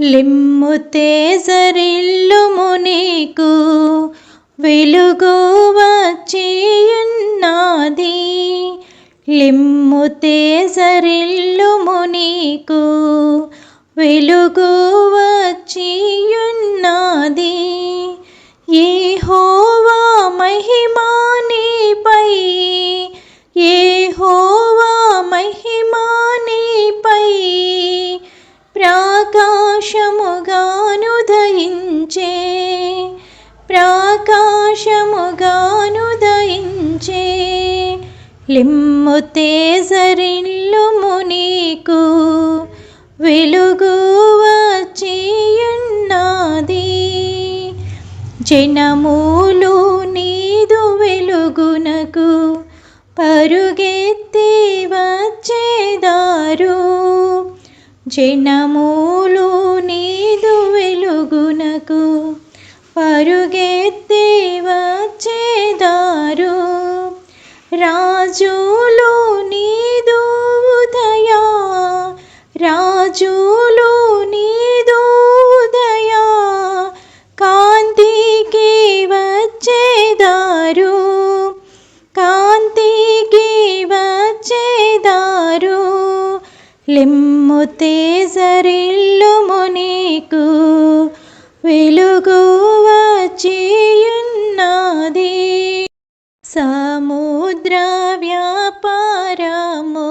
లిమ్ము తేజరిల్లుము నీకు వెలుగు వచ్చియున్నది. లిమ్ము తేజరిల్లుము నీకు వెలుగు వచ్చియున్నది. దయించే లిమ్ము తేజరిల్లుము నీకు వెలుగు వచ్చియున్నది. జనములు నీదు వెలుగునకు పరుగెత్తి వచ్చేదారు. జనములు నీదు వెలుగునకు పరుగెత్తి వచ్చేదారు. రాజులో నీదు ఉదయా రాజులో నీదు ఉదయా కాంతికి వచ్చేదారు కాంతికి వచ్చేదారు లిమ్ము తేజరిల్లు నీకు వెలుగు వచ్చియున్నది. సముద్ర వ్యాపారము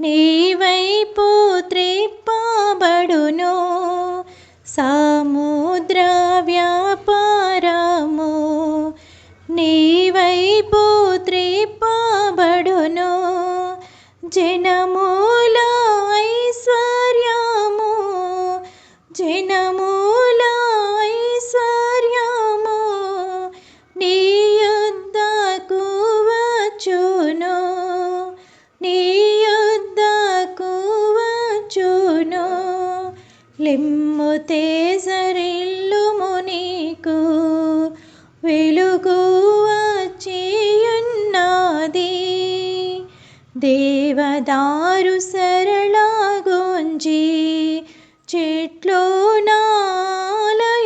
నీవైపు త్రిప్పబడును. సముద్ర వ్యాపారము నీవైపు త్రిప్పబడును. జనము వెలుగు వచ్చియున్నది దేవదారు సరళగొంజి చెట్లు నాలయమునకు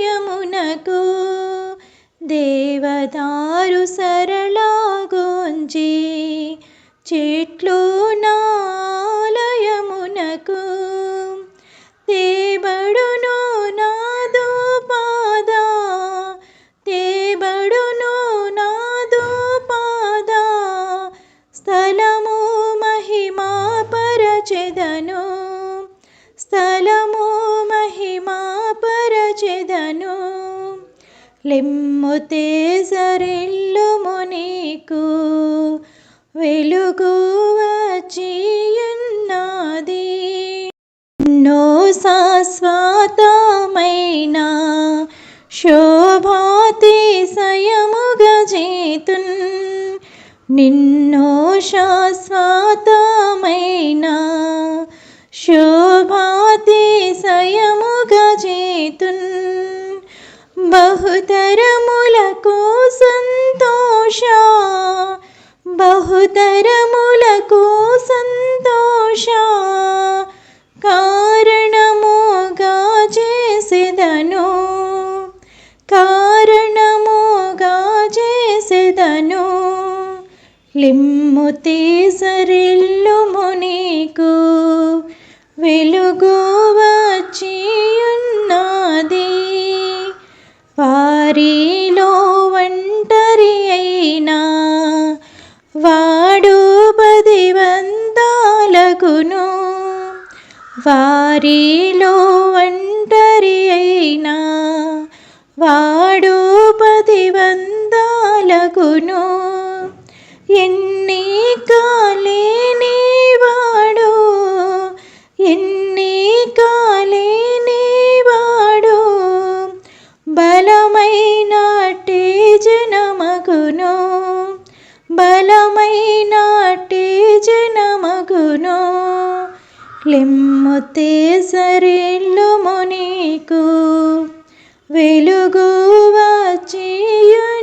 దేవదారు సరళగొంజి చెట్లు పరచెదను స్థలము మహిమా పరచెదను. లిమ్ము తేజరిల్లుము నీకు వెలుగు వచ్చియున్నది. నో శాశ్వతమైన శోభాతిశయముగా చేతున్ నిన్నో శాశ్వతమైన శోభాతిశయముగా చేతున్ బహుతరములకు సంతోష. బహుతరములకు సంతోష. కారణముగా చేసేదను. కారణముగా చేసేదను. లిమ్ము తీసరి వెలుగు వచ్చియున్నది వారిలో ఒంటరి అయినా వాడు పదివంతాలకును వారిలో ఒంటరి అయినా వాడు పదివంతాలకును ఎన్ని కాలే లిమ్మతే తేసరిల్లుము నీకు వెలుగు వచ్చియున్నది